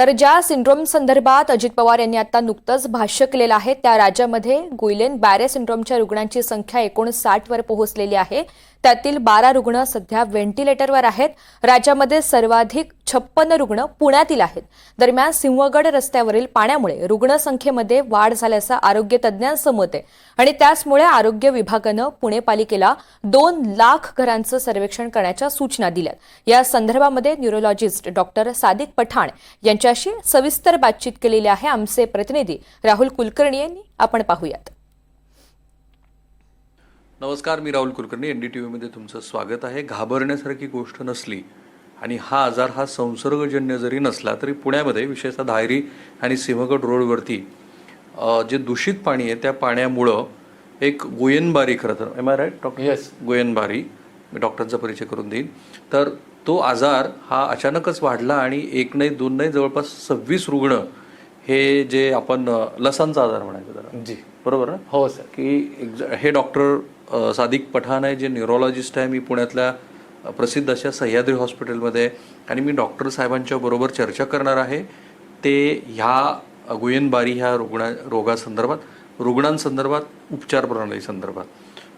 तर ज्या सिंड्रोम संदर्भात अजित पवार यांनी आता नुकतंच भाष्य केलेलं आहे त्या राज्यामध्ये गुइलेन बॅरे सिंड्रोमच्या रुग्णांची संख्या एकोणसाठ वर पोहोचलेली आहे. त्यातील बारा रुग्ण सध्या व्हेंटिलेटरवर आहेत. राज्यामध्ये सर्वाधिक छप्पन्न रुग्ण पुण्यातील आहेत. दरम्यान सिंहगड रस्त्यावरील पाण्यामुळे रुग्णसंख्येमध्ये वाढ झाल्याचं आरोग्य तज्ज्ञांचं मत आहे. आणि त्याचमुळे आरोग्य विभागानं पुणे पालिकेला दोन लाख घरांचं सर्वेक्षण करण्याच्या सूचना दिल्यात. या संदर्भामध्ये न्यूरोलॉजिस्ट डॉक्टर सादिक पठाण यांच्याशी सविस्तर बातचीत केलेली आहे आमचे प्रतिनिधी राहुल कुलकर्णी यांनी. आपण पाहूयात. नमस्कार मी Rahul Kulkarni N D T व्हीमध्ये तुमचं स्वागत आहे. घाबरण्यासारखी गोष्ट नसली आणि हा आजार हा संसर्गजन्य जरी नसला तरी पुण्यामध्ये विशेषतः धायरी आणि सिंहगड रोडवरती जे दूषित पाणी आहे त्या पाण्यामुळं एक गोयनबारी खरं तर am I right doctor yes गोयनबारी मी डॉक्टरचा परिचय करून देईन. तर तो आजार हा अचानकच वाढला आणि एक नाही दोन नाही जवळपास सव्वीस रुग्ण हे जे आपण लसांचा आजार म्हणायचं त्याला जी. बरोबर ना? हो सर की हे डॉक्टर सादिक पठाण आहे जे न्यूरोलॉजिस्ट आहे. मी पुण्यातल्या प्रसिद्ध अशा सह्याद्री हॉस्पिटलमध्ये आणि मी डॉक्टर साहेबांच्या बरोबर चर्चा करणार आहे. ते ह्या गुयनबारी ह्या रुग्णा रोगासंदर्भात रुग्णांसंदर्भात उपचार प्रणाली संदर्भात.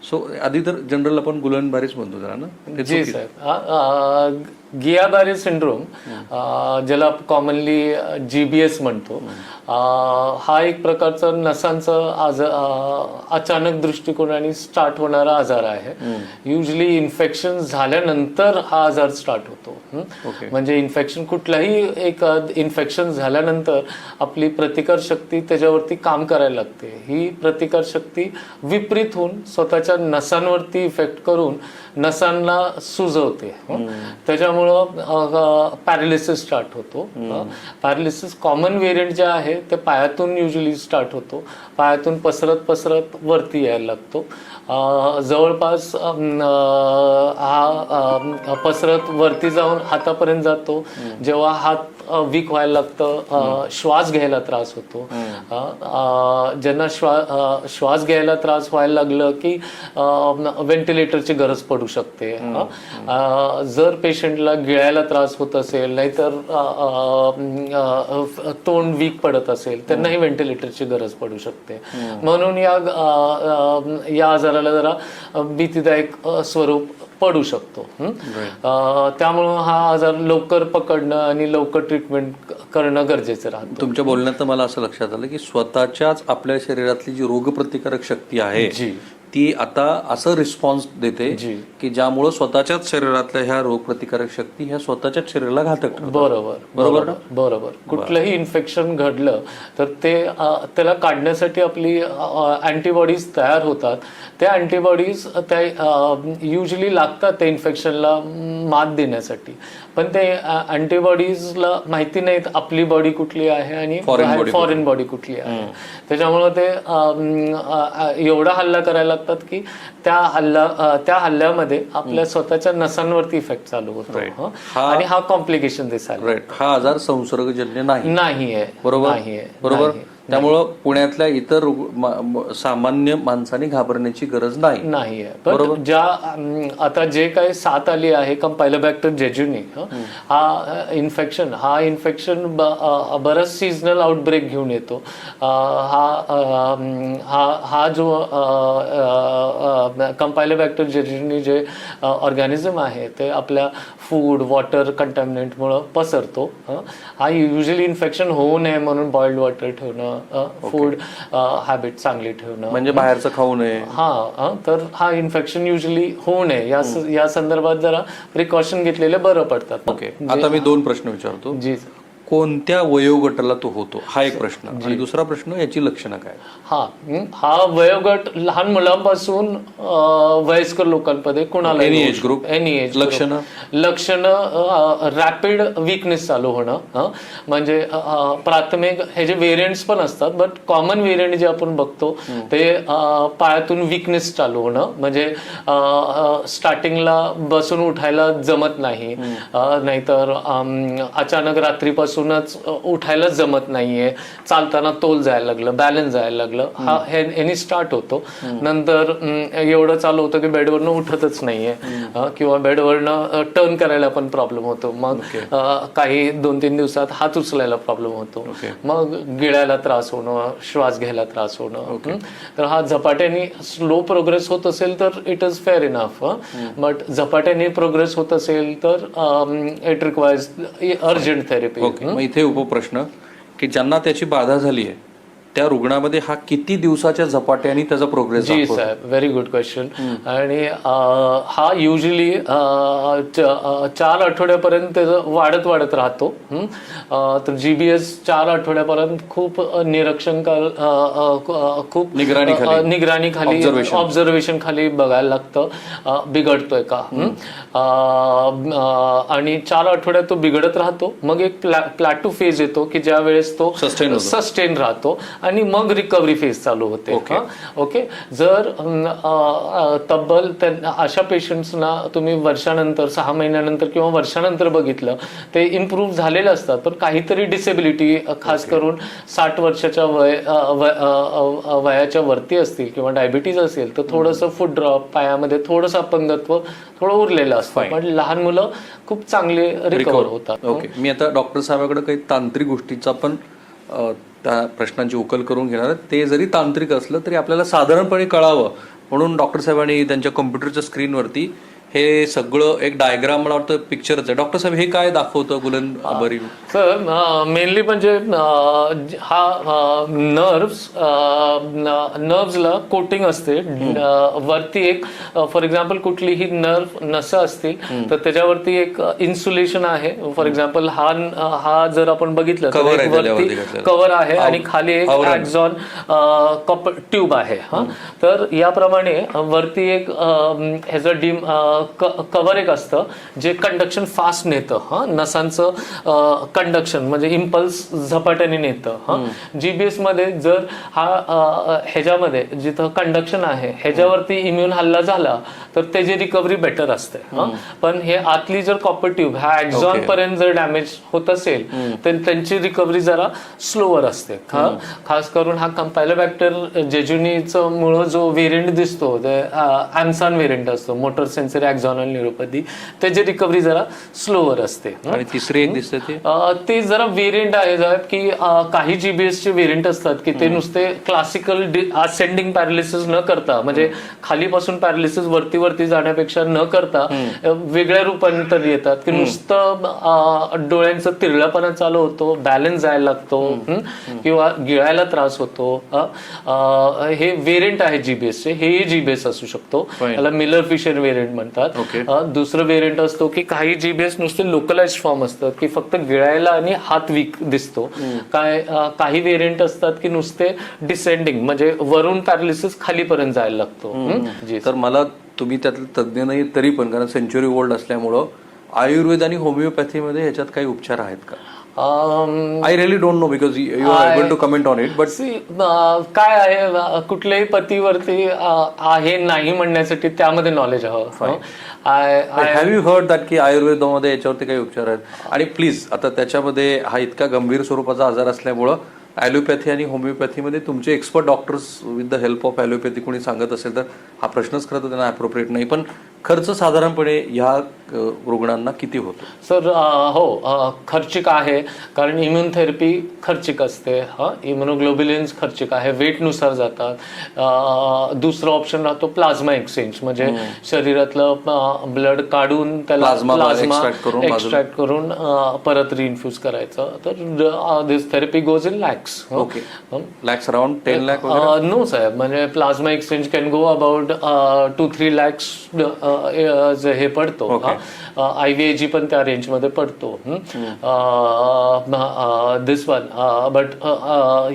सो आधी तर जनरल आपण गुलनबारीच म्हणतो त्याला ना. जी सर गियाबारी सिंड्रोम ज्याला कॉमनली जी बी एस म्हणतो. हा एक प्रकारचा नसांचा आज अचानक दृष्टिकोनाने स्टार्ट होणारा आजार आहे. युजली इन्फेक्शन झाल्यानंतर हा आजार स्टार्ट होतो. म्हणजे इन्फेक्शन कुठलाही एक इन्फेक्शन झाल्यानंतर आपली प्रतिकार शक्ती त्याच्यावरती काम करायला लागते. ही प्रतिकार शक्ती विपरीत होऊन स्वतःच्या नसांवरती इफेक्ट करून नसांना सुजवते. हं? त्याच्यामुळं पॅरालिसिस स्टार्ट होतो. पॅरालिसिस कॉमन व्हेरियंट जे आहे ते पायातून युजली स्टार्ट होतो. पायातून पसरत पसरत वरती यायला लागतो. जवळपास हा पसरत वरती जाऊन हातापर्यंत जातो. जेव्हा हात वीक व्हायला लागतं. श्वास घ्यायला त्रास होतो. ज्यांना श्वा अं, श्वास घ्यायला त्रास व्हायला लागलं की व्हेंटिलेटरची गरज पडू शकते. जर पेशंटला गिळायला त्रास होत असेल नाहीतर तोंड वीक पडत असेल त्यांनाही व्हेंटिलेटरची गरज पडू शकते. म्हणून या या आजाराला जरा भीतीदायक स्वरूप पडू शकतो हं? त्यामुळं हा आजार लवकर पकडणं आणि लवकर ट्रीटमेंट करणं गरजेचं राहतं तुमच्या बोलण्यात मला असं लक्षात आलं की स्वतःच्याच आपल्या शरीरातली जी रोगप्रतिकारक शक्ती आहे जी. ती आता असं रिस्पॉन्स देते. की ज्यामुळं स्वतःच्याच शरीरातल्या ह्या रोगप्रतिकारक शक्ती ह्या स्वतःच्याच शरीराला घातक. बरोबर बरोबर ना? बरोबर कुठलंही इन्फेक्शन घडलं तर ते त्याला काढण्यासाठी आपली अँटीबॉडीज तयार होतात त्या अँटीबॉडीज त्या युजली लागतात त्या इन्फेक्शनला मात देण्यासाठी पण ते अँटीबॉडीजला माहिती नाहीत आपली बॉडी कुठली आहे आणि फॉरेन बॉडी कुठली. आहे. त्याच्यामुळं ते एवढा हल्ला करायला लागतात की त्या हल्ला त्या हल्ल्यामध्ये आपल्या स्वतःच्या नसांवरती इफेक्ट चालू होतो. आणि हा कॉम्प्लिकेशन दिसायला हा आजार संसर्गजन्य नाही. नाही आहे बरोबर? नाही आहे बरोबर. त्यामुळं पुण्यातल्या इतर सामान्य माणसांनी घाबरण्याची गरज नाही. नाही आहे. पण ज्या आता जे काही साथ आली आहे कंपायलोबॅक्टर जेजुनी हं, इन्फेक्शन हा इन्फेक्शन बराच सीझनल आउटब्रेक घेऊन येतो. हा हा हा जो कंपायलोबॅक्टर जेजुनी जे ऑर्गॅनिझम आहे ते आपल्या फूड वॉटर कंटॅमिनेंटमुळं पसरतो. हं. युजली इन्फेक्शन होऊ नये म्हणून बॉइल्ड वॉटर ठेवणं फूड हॅबिट चांगली ठेवणं. म्हणजे बाहेरचं खाऊ नये. हा तर हा इन्फेक्शन युजली होऊ नये. या या संदर्भात जरा प्रिकॉशन घेतलेले बरं पडतात. ओके आता मी दोन प्रश्न विचारतो. जी कोणत्या वयोगटाला तो होतो? हा एक प्रश्न. आणि दुसरा प्रश्न याची लक्षणं काय? हा हं, वयोगट लहान मुलांपासून वयस्कर लोकांमध्ये कुणाला Any age group? Any age लक्षणं? लक्षणं रॅपिड विकनेस चालू होणं म्हणजे प्राथमिक हे जे व्हेरियंट्स पण असतात बट कॉमन व्हेरियंट जे आपण बघतो ते पायातून विकनेस चालू होणं. म्हणजे स्टार्टिंगला बसून उठायला जमत नाही. नाहीतर अचानक रात्रीपासून पासूनच उठायलाच जमत नाहीये. चालताना तोल जायला लागलं बॅलन्स जायला लागलं. हा हे यांनी स्टार्ट होतो. नंतर अं, एवढं चालू होतं की बेडवरनं उठतच नाहीये. अं, किंवा बेडवरनं टर्न करायला पण प्रॉब्लेम होतो. मग अं, काही दोन तीन दिवसात हात उचलायला प्रॉब्लेम होतो. मग गिळायला त्रास होणं श्वास घ्यायला त्रास होणं. हं? तर हा झपाट्याने स्लो प्रोग्रेस होत असेल तर it is fair enough but झपाट्याने प्रोग्रेस होत असेल तर इट रिक्वायर्स अर्जंट थेरपी मग इथे उपप्रश्न की ज्यांना त्याची बाधा झाली आहे त्या रुग्णामध्ये हा किती दिवसाच्या झपाट्याने त्याचा प्रोग्रेस जी साहेब व्हेरी गुड क्वेश्चन आणि हा युजली चार आठवड्यापर्यंत वाढत वाढत राहतो. तर जीबीएस चार आठवड्यापर्यंत खूप निरीक्षण खूप. अं, निगराणीखाली Observation. ऑब्झर्वेशन खाली बघायला लागतं. बिघडतोय का? आणि चार आठवड्यात तो बिघडत राहतो. मग एक प्लॅटू फेज येतो की ज्या वेळेस तो. सस्टेन राहतो. आणि मग रिकव्हरी फेज चालू होते Okay. ओके जर अं, अं, तब्बल अशा पेशंट्सना तुम्ही वर्षानंतर सहा महिन्यानंतर किंवा वर्षानंतर बघितलं ते इम्प्रूव्ह झालेले असतात. पण काहीतरी डिसेबिलिटी खास करून साठ वर्षाच्या वय वयाच्या वरती असतील किंवा डायबिटीज असेल तर थोडंसं फूड ड्रॉप पायामध्ये थोडंसं अपंगत्व थोडं उरलेलं असतं. पण लहान मुलं खूप चांगले रिकवर होतात. ओके मी आता डॉक्टर साहेबाकडे काही तांत्रिक गोष्टीचा पण त्या प्रश्नांची उकल करून घेणार आहेत. ते जरी तांत्रिक असलं तरी आपल्याला साधारणपणे कळावं. म्हणून डॉक्टर साहेबांनी त्यांच्या कॉम्प्युटरच्या स्क्रीनवरती हे सगळं एक डायग्राम मला वाटतं पिक्चरच आहे. डॉक्टर साहेब हे काय दाखवतं गुलन आभारी तर मेनली म्हणजे अं, हा नर्व्स नर्व्सला कोटिंग असते. अं, वरती एक फॉर एक्झाम्पल कुठलीही नर्व नस असतील तर त्याच्यावरती एक इन्सुलेशन आहे. फॉर एक्झाम्पल हा हा जर आपण बघितलं तर वरती. कव्हर आहे आणि खाली एक. ऍक्झॉन कप ट्यूब आहे. हा. तर याप्रमाणे वरती एक अं, ह्याचं डिम कव्हर एक असतं जे कंडक्शन फास्ट नेतं हा? नसांचं कंडक्शन म्हणजे इम्पल्स झपाट्याने नेतं हा? जीबीएसमध्ये जर हा ह्याच्यामध्ये जिथं कंडक्शन आहे ह्याच्यावरती इम्युन हल्ला झाला तर त्याची रिकव्हरी बेटर असते पण हे आतली जर कॉपर ट्यूब ह्या एक्झॉन पर्यंत जर डॅमेज होत असेल तर त्यांची रिकव्हरी जरा स्लोवर असते खास करून हा कंपायलोबॅक्टर जेजुनीचं मुळ जो व्हेरियंट दिसतो ते ॲम्सान व्हेरियंट असतो मोटर सेन्सरी ॲक्झॉनल न्यूरोपॅथी त्याची रिकव्हरी जरा स्लोवर असते. आणि तिसरी एक दिसते ते? ते जरा व्हेरियंट आहे की काही जीबीएस चे व्हेरियंट असतात की ते नुसते क्लासिकल असेंडिंग पॅरालिसिस न करता म्हणजे खालीपासून पॅरालिसिस वरती वरती जाण्यापेक्षा न करता वेगळ्या रूपांतर येतात. की नुसतं डोळ्यांचं तिरळापणा चालू होतो बॅलन्स जायला लागतो हं? किंवा गिळायला त्रास होतो हे व्हेरियंट आहे जीबीएस चे हेही जीबीएस असू शकतो. त्याला मिलर फिशर व्हेरियंट म्हणतात. Okay. अ, दुसरं व्हेरियंट असतो की काही जीबीएस नुसते लोकलाइज फॉर्म असतात की फक्त गिळायला आणि हात वीक दिसतो. काय काही व्हेरियंट असतात की नुसते डिसेंडिंग म्हणजे वरून पॅरालिसिस खालीपर्यंत जायला लागतो? जी तर मला तुम्ही त्यातले तज्ज्ञ नाही तरी पण कारण सेंच्युरी ओल्ड असल्यामुळं आयुर्वेद आणि होमिओपॅथीमध्ये ह्याच्यात काही उपचार आहेत का? अम, I really don't know because you are able to comment on it but uh, काय आहे अ, कुठल्याही पतीवरती अ, आहे नाही म्हणण्यासाठी त्यामध्ये नॉलेज हवं I I have you heard that की आयुर्वेदामध्ये याच्यावरती काही उपचार आहेत? आणि प्लीज आता त्याच्यामध्ये हा इतका गंभीर स्वरूपाचा आजार असल्यामुळं ॲलोपॅथी आणि होमिओपॅथीमध्ये तुमचे expert doctors with the help of allopathy कोणी सांगत असेल तर हा प्रश्नच खरं तर त्यांना अप्रोप्रिएट नाही. पण खर्च साधारणपणे ह्या रुग्णांना किती होतो? सर हो खर्चिक आहे कारण इम्युन थेरपी खर्चिक असते हा? इम्युनोग्लोबिलिन्स खर्चिक आहे वेटनुसार जातात. दुसरं ऑप्शन राहतो प्लाझ्मा एक्सचेंज म्हणजे शरीरातलं ब्लड काढून त्याला बाजूला. एक्स्ट्रॅक्ट करून परत रिइन्फ्यूज करायचं. तर this therapy goes in lakhs okay lakhs around ten lakh no साहेब म्हणजे plasma exchange can go about two three lakhs हे पडतो आय व्ही जी पण त्या रेंजमध्ये पडतो. दिस वन बट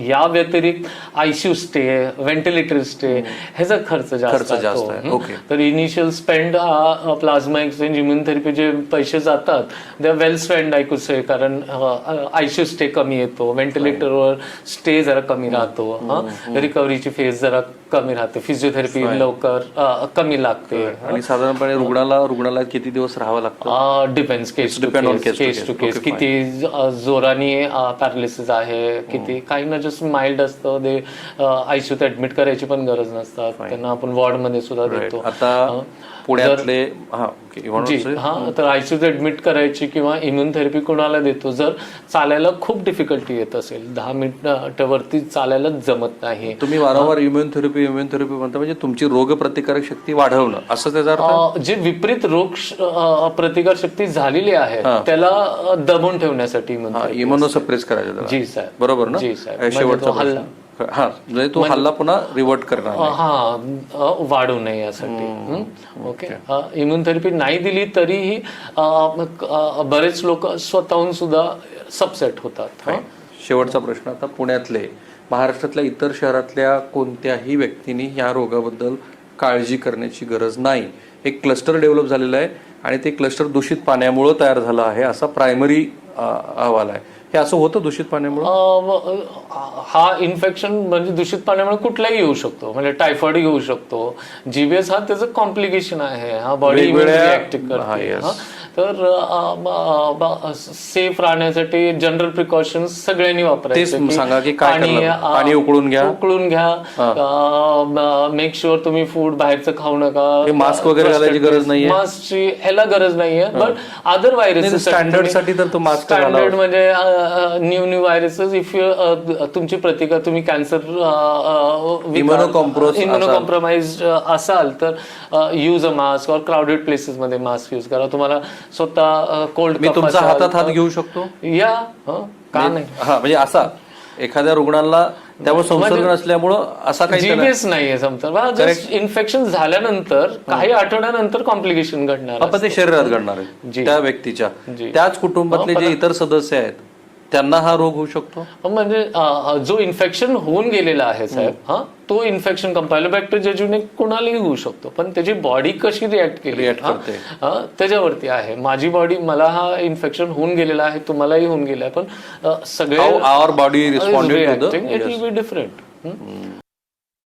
या व्यतिरिक्त आयसीयू स्टे व्हेंटिलेटर स्टे ह्याचा खर्च जास्त असतो. तर initial spend plasma exchange immune therapy जे पैसे जातात दे वेल स्पेंड आय कुड से कारण आयसीयू स्टे कमी येतो. व्हेंटिलेटरवर स्टे जरा कमी राहतो. रिकव्हरीची फेज जरा कमी राहते. फिजिओथेरपी लवकर कमी लागते. आणि साधारणपणे रुग्णाला रुग्णालयात किती दिवस राहावं लागतं? Depends case to depend on case. To case किती जोराने पॅरालिसिस आहे किती काही ना जस्ट माइल्ड असतं. ते आयसीयूत ऍडमिट करायची पण गरज नसतात. त्यांना आपण वॉर्डमध्ये सुद्धा देतो. आता पुण्यातले जी? हा तर आयसीयूत ऍडमिट करायची किंवा इम्युन थेरपी कोणाला देतो? जर चालायला खूप डिफिकल्टी येत असेल दहा मिनिटावरती चालायला जमत नाही. तुम्ही वारंवार इम्युन थेरपी इम्युन थेरपी म्हणता म्हणजे तुमची रोगप्रतिकारक शक्ती वाढवणं. असं त्याचा अर्थ? जे विपरीत रोग प्रतिकार शक्ती झालेली आहे त्याला दबून ठेवण्यासाठी म्हणतो इम्युनोसप्रेस करायचं. जी साहेब. बरोबर ना? जी साहेब. हे म्हणजे शेवटचा तो प्रश्न. हा म्हणजे तो हल्ला पुन्हा रिवर्ट करणार हा वाढू नये यासाठी? ओके. इम्युन थेरपी नाही दिली तरीही बरेच लोक स्वतःहून सुद्धा सबसेट होतात? शेवटचा प्रश्न आता पुण्यातले. महाराष्ट्रातल्या इतर शहरातल्या कोणत्याही व्यक्तींनी या रोगाबद्दल काळजी करण्याची गरज नाही. एक क्लस्टर डेव्हलप झालेलं आहे आणि ते क्लस्टर दूषित पाण्यामुळं तयार झालं आहे असा प्रायमरी अहवाल आहे. हे असं होतं दूषित पाण्यामुळं? हा इन्फेक्शन म्हणजे दूषित पाण्यामुळे कुठलाही येऊ शकतो. म्हणजे टायफॉइड येऊ शकतो. जीबीएस हा त्याचं कॉम्प्लिकेशन आहे. हा बॉडी तर सेफ राहण्यासाठी जनरल प्रिकॉशन्स सगळ्यांनी वापरायचे. तेच सांगा की काय करणं? अ, पाणी उकळून घ्या. उकळून घ्या. मेक शुअर तुम्ही फूड बाहेरचं खाऊ नका. mask वगैरे घालायची गरज नाहीये? मास्कची ह्याला गरज नाहीये. बट अदर व्हायरसेस स्टँडर्डसाठी तर तो मास्क स्टँडर्ड म्हणजे new new viruses if you तुमची प्रतिकार तुम्ही कॅन्सर इम्युनोकॉम्प्रोमाइज असाल. तर यूज अ मास्क और क्राऊडेड प्लेसेस मध्ये मास्क यूज करा. तुम्हाला स्वतः कोल्ड मी तुमचा हातात हात घेऊ शकतो? या का नाही? हा म्हणजे असा एखाद्या रुग्णाला त्यामुळे संसर्ग नसल्यामुळं असा काही नाहीये समजा. इन्फेक्शन झाल्यानंतर काही आठवड्यानंतर कॉम्प्लिकेशन घडणार ते शरीरात घडणार आहे. त्या व्यक्तीच्या. त्याच कुटुंबातले जे इतर सदस्य आहेत त्यांना हा रोग होऊ शकतो? म्हणजे जो इन्फेक्शन होऊन गेलेला आहे साहेब हा तो इन्फेक्शन कंपायलोबॅक्टर जेजूने कुणालाही होऊ शकतो. पण त्याची बॉडी कशी रिॲक्ट केली? हा? करते. त्याच्यावरती आहे. माझी बॉडी मला हा इन्फेक्शन होऊन गेलेला आहे तुम्हालाही होऊन गेला आहे पण सगळे responded to the- it will be different